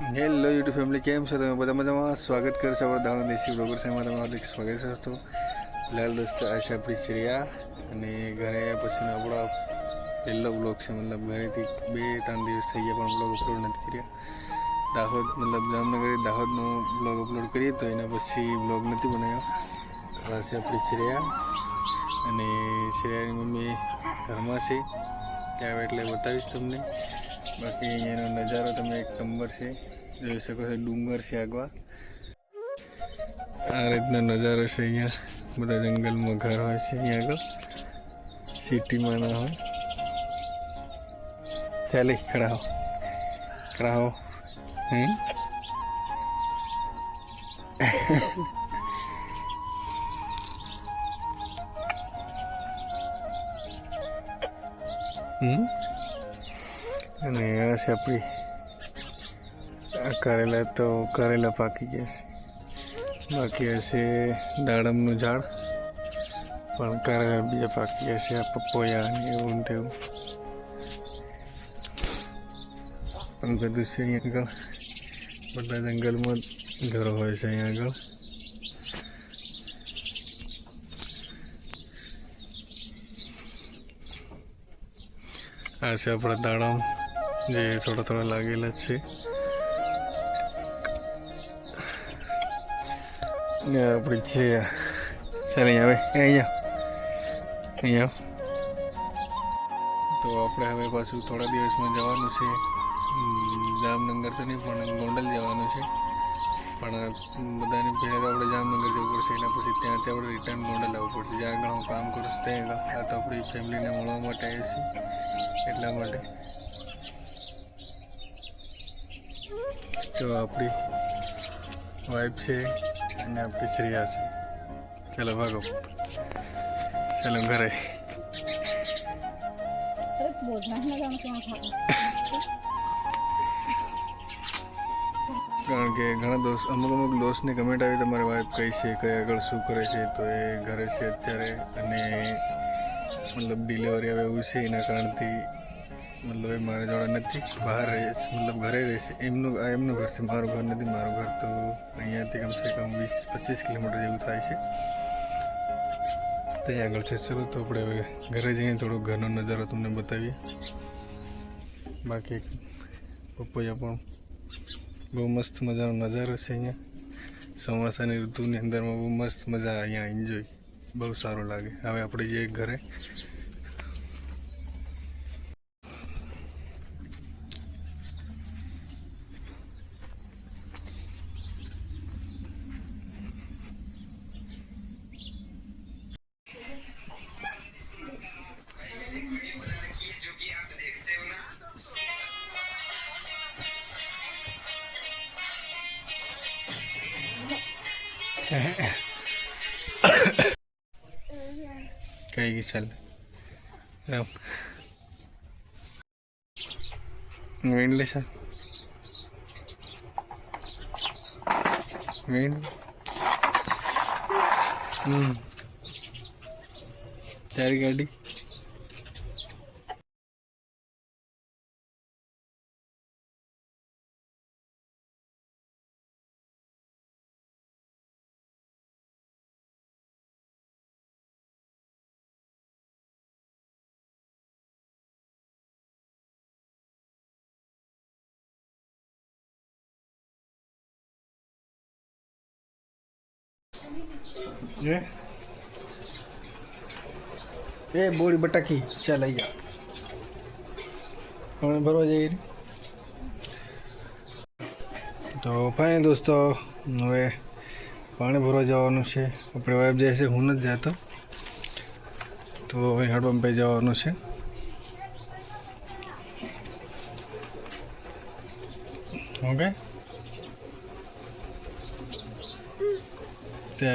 Hello YouTube family, કેમ છો તમે? બધા મજામાં? સ્વાગત કરું છું આપણા દાણા દેશી બ્લોગર સાહેબમાં તમારું હાર્દિક સ્વાગત છે તો લાલ દોસ્ત આ છે આપણી શ્રેયા. અને ઘરે પછીનો આપણો પહેલો બ્લોગ છે. મતલબ ઘરેથી બે, ત્રણ દિવસ થઈ ગયા પણ બ્લોગ અપલોડ નથી કર્યા. દાહોદ, મતલબ જામનગર દાહોદનો બ્લોગ અપલોડ કરીએ તો એના પછી બ્લોગ નથી બનાવ્યો. આ છે આપણી શ્રેયા. અને શ્રેયાની મમ્મી ઘરમાં છે. ત્યાં એટલે બતાવીશ તમને. બાકી અહીંયાનો નજારો તમે એક નંબર છે. જોઈ શકો છો, ડુંગર છે આગવા. આ રીતનો નજારો છે અહીંયા. બધા જંગલમાં ઘર હોય છે અહીંયા આગળ. સિટીમાં ના હોય. ચાલે ખડા હો. ખડા હો? હમ? અને છે આપણી કરેલા તો કરેલા પાકી ગયા છે. બાકી હશે દાડમનું ઝાડ. પણ કરેલા બીજા પાકી ગયા છે, આ પપોયા ને એવું ને તેવું. પણ બધું છે અહીંયા આગળ. બધા જંગલમાં ઘરો હોય છે અહીંયા આગળ. આ છે આપણા દાડમ. જે થોડા થોડા લાગેલા જ છે આપણી છે અહીંયા હવે અહીંયા અહીંયા તો આપણે હવે પાછું થોડા દિવસમાં જવાનું છે. જામનગર તો નહીં, પણ ગોંડલ જવાનું છે. પણ બધાની ભેળા આપણે જામનગર જવું પડશે, એના પછી ત્યાંથી આપણે રિટર્ન ગોંડલ આવવું પડશે. જ્યાં આગળ હું કામ કરું ત્યાં આગળ. આ તો આપણી ફેમિલીને મળવા માટે આવીશું એટલા માટે. તો આપણી વાઈફ છે અને આપણી શ્રેયા છે. ચાલો ભાગો. ચાલો ઘરે. કારણ કે ઘણા દોસ્ત અમુક અમુક દોસ્તને કમેન્ટ આવી તમારી વાઈફ કઈ છે, કઈ આગળ શું કરે છે, તો એ ઘરે છે અત્યારે અને મતલબ ડિલિવરી આવે એવું છે એના કારણથી મતલબ એ મારા જોડે નથી, બહાર રહે છે, મતલબ ઘરે રહે છે. એમનું એમનું ઘર છે, મારું ઘર નથી, મારું ઘર તો અહીંયાથી કમસે કમ વીસ, પચીસ કિલોમીટર જેવું થાય છે. ત્યાં આગળ છે. ચલો તો આપણે હવે ઘરે જઈને થોડો ઘરનો નજારો તમને બતાવીએ. બાકી પપૈયા પણ બહુ મસ્ત મજાનો નજારો છે અહીંયા. ચોમાસાની ઋતુની અંદરમાં બહુ મસ્ત મજા અહીંયા એન્જોય બહુ સારું લાગે. હવે આપણે જઈએ ઘરે. કઈ ગઈ ચાલ. રામ. વેણ લે સર વેણ. હમ. તારી ગાડી? એ એ બોડી બટાકી ચાલ આવી જા પાણી ભરવા જઈએ. તો ફાઈન દોસ્તો હવે પાણી ભરવા જવાનું છે આપણે વાઇફ જાય છે હું નથી જતો તો હવે હડપંપે જવાનું છે ઓકે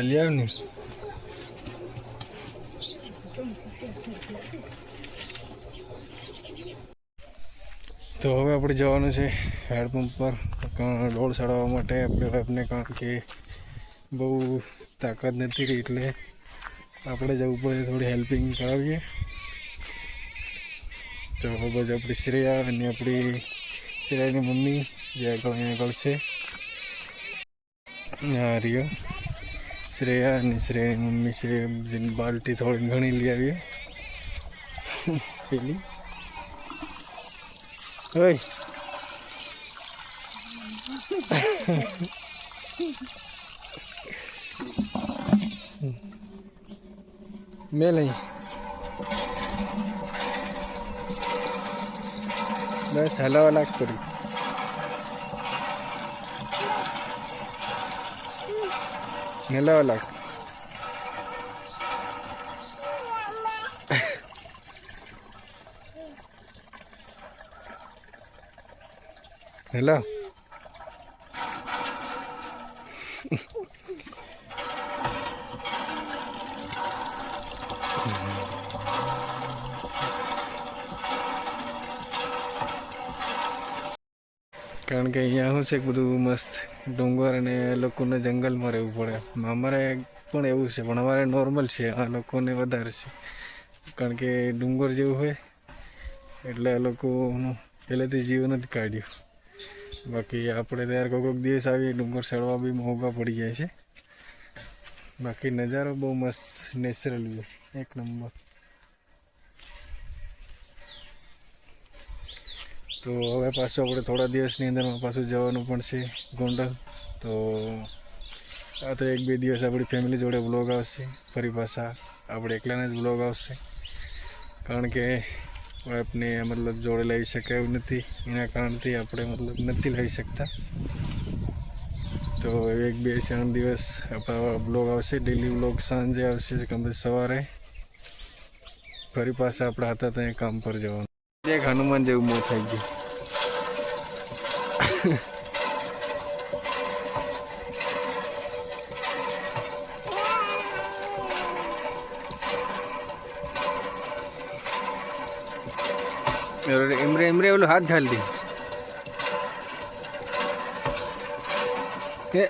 લઈ આવ તો હવે આપણે જવાનું છે હેડપંપ પર. ડોળ ચડાવવા માટે આપણે વાઈફને કારણ કે બહુ તાકાત નથી રહી, એટલે આપણે જવું પડે થોડી હેલ્પિંગ કરાવીએ. તો બસ આપણી શ્રેયા અને આપણી શ્રેયાની મમ્મી જે આગળ અહીંયા આગળ છે. રિયો. શ્રેયા અને શ્રેયાની મમ્મી જેની બાલટી થોડી ઘણી લઈ આવી. પેલી. ઓય. મેલ અહીં બસ હલાવા લાગ કરી હલાવા લાગ હેલો કારણ કે અહીંયા શું છે, બધું મસ્ત ડુંગર અને લોકોને જંગલમાં રહેવું પડે. અમારે પણ એવું છે, પણ અમારે નોર્મલ છે, આ લોકોને વધારે છે. કારણ કે ડુંગર જેવું હોય, એટલે આ લોકોનું પહેલેથી જીવન જ કાઢ્યું. બાકી આપણે ત્યારે કોઈક કોઈક દિવસ આવી ડુંગર ચડવા બી મોંઘા પડી જાય છે. બાકી નજારો બહુ મસ્ત, નેચરલ વ્યૂ એક નંબર. તો હવે પાછું આપણે થોડા દિવસની અંદરમાં પાછું જવાનું પણ છે ગોંડલ. તો આ તો એક બે દિવસ આપણી ફેમિલી જોડે બ્લોગ આવશે, ફરી પાછા આપણે એકલાને જ બ્લોગ આવશે. કારણ કે વાઇફને મતલબ જોડે લઈ શકાય એવું નથી. એના કારણથી આપણે મતલબ નથી લઈ શકતા. તો એક બે ત્રણ દિવસ આપણા બ્લોગ આવશે ડેલી બ્લોગ સાંજે આવશે કે સવારે. ફરી પાછા આપણે હતા ત્યાં કામ પર જવાનું. એક હનુમાન જેવું મોં થઈ ગયું. એમરે એમરે ઓલું હાથ કે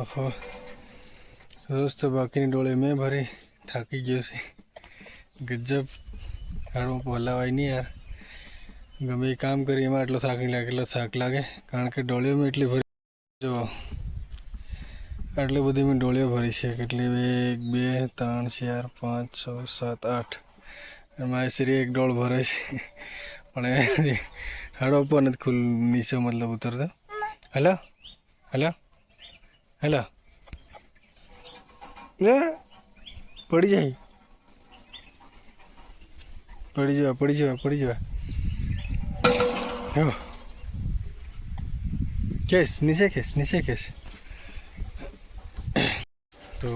ઓહો. દોસ્તો બાકીની ડોળે મેં ભરી, થાકી ગયો છે. ગજબ. હાડમાં હલાવાય નહીં યાર. ગમે એ કામ કરી એમાં એટલો થાક નહીં લાગે, એટલો થાક લાગે. કારણ કે ડોળીઓ મેં એટલી ભરી જો. આટલી બધી મેં ડોળીઓ ભરી છે, કેટલી? એક, બે, ત્રણ, ચાર, પાંચ, છ, સાત, આઠ. મારી શ્રી એક ડોળ ભરે છે. પણ હાડો પર નથી ખુલ નીચે મતલબ ઉતરતો. હેલો? હેલો? હેલો? એ પડી જાય. પડી જવા પડી જવા પડી જવા. કેસ, નીચે કેસ નીચે કેસ. તો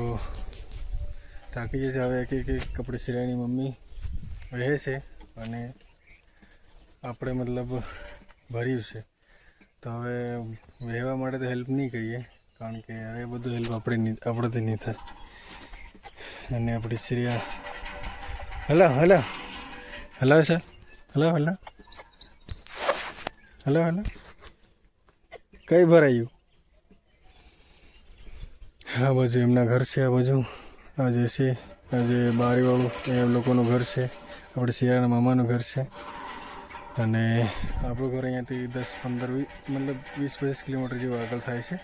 થાકી જશે હવે એક એક કપડે સિલાઈની મમ્મી રહે છે અને આપણે મતલબ ભર્યું છે. તો હવે વહેવા માટે તો હેલ્પ નહીં કરીએ, કારણ કે હવે બધું હેલ્પ આપણે આપણેથી નહીં થાય. અને આપણી Shreya hello hello. Hello, sir. Hello hello. Hello hello. કઈ ભરાયું? આ બાજુ એમના ઘર છે, આ બાજુ. આ જે છે, આ જે બારીવાળું એ લોકોનું ઘર છે. આપણે શિયાળાના મામાનું ઘર છે. અને આપણું ઘર અહીંયાથી દસ પંદર વીસ મતલબ વીસ, પચીસ કિલોમીટર જેવું આગળ થાય છે.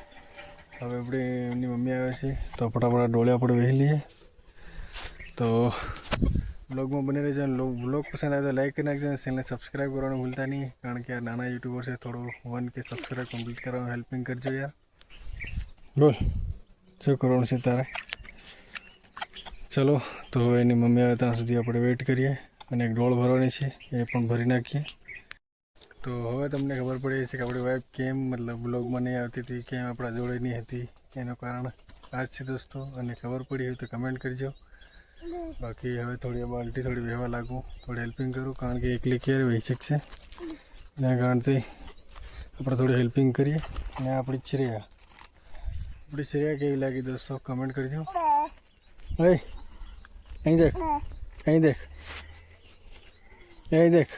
હવે આપણે એમની મમ્મી આવે છે, તો ફટાફટ ડોળે આપણે વહી લઈએ તો બ્લોગમાં બની રહેજો બ્લોગ પસંદ આવે તો લાઈક કરી નાખજો અને ચેનલને સબસ્ક્રાઈબ કરવાનું ભૂલતા નહીં. કારણ કે આ નાના યુટ્યુબર છે, થોડું વન કે સબસ્ક્રાઈબ કમ્પ્લીટ કરવાનું હેલ્પિંગ કરજો યાર. બોલ, શું કરવાનું છે તારે? ચલો, તો એની મમ્મી આવે ત્યાં સુધી આપણે વેઇટ કરીએ અને એક ડોળ ભરવાની છે, એ પણ ભરી નાખીએ. તો હવે તમને ખબર પડી છે કે આપણી વાઈફ કેમ મતલબ બ્લોગમાં નહીં આવતી હતી, કેમ આપણા જોડે નહીં હતી, એનું કારણ આ છે દોસ્તો. અને ખબર પડી હોય તો કમેન્ટ કરજો. બાકી હવે થોડી બાલ્ટી થોડી વહેવા લાગુ. થોડી હેલ્પિંગ કરું કારણ કે એકલી ક્યારે વહી શકશે? એના કારણથી આપણે થોડી હેલ્પિંગ કરીએ. અને આપણી શ્રેયા આપણી શ્રેયા કેવી લાગી દોસ્તો? કમેન્ટ કરજો ઓય અહીં દેખ. અહીં દેખ. અહીં દેખ.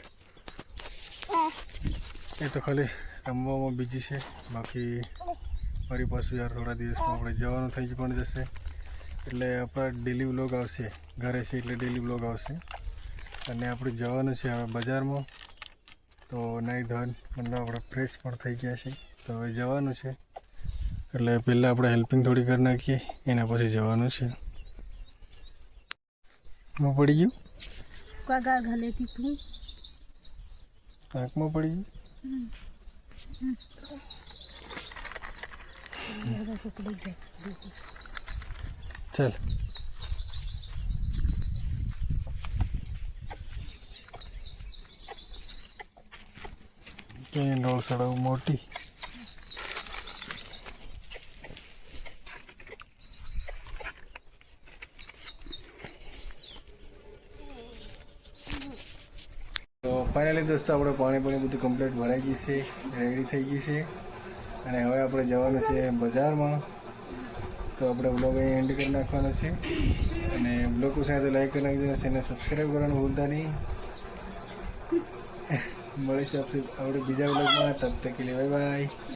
એ તો ખાલી રમવામાં બીજી છે. બાકી ફરી પાછું યાર થોડા દિવસમાં આપણે જવાનું થઈ જ પણ જશે. એટલે આપણા ડેલી વ્લોગ આવશે. ઘરે છે એટલે ડેલી વ્લોગ આવશે. અને આપણે જવાનું છે હવે બજારમાં. તો નાઈ ધન મતલબ આપણે ફ્રેશ પણ થઈ ગયા છે. તો હવે જવાનું છે. એટલે પહેલાં આપણે હેલ્પિંગ થોડી કરી નાખીએ. એના પછી જવાનું છે. હું પડી ગયું? પગાર ઘલેથી તું? આંખમાં પડી ગયું? ચાલ ડોળ સડાવ મોટી. તો ફાઇનલી દોસ્તો આપણે પાણી પાણી બધું કમ્પ્લીટ ભરાઈ ગઈ છે રેડી થઈ ગઈ છે. અને હવે આપણે જવાનું છે બજારમાં. તો આપણે બ્લોગ અહીં એન્ડ કરી નાખવાનો છે. અને બ્લોગ સાથે તો લાઈક કરી નાખજો એને સબસ્ક્રાઈબ કરવાનું ભૂલતા નહીં. મળીશું આપણે બીજા બ્લોગમાં તબ તક બાય બાય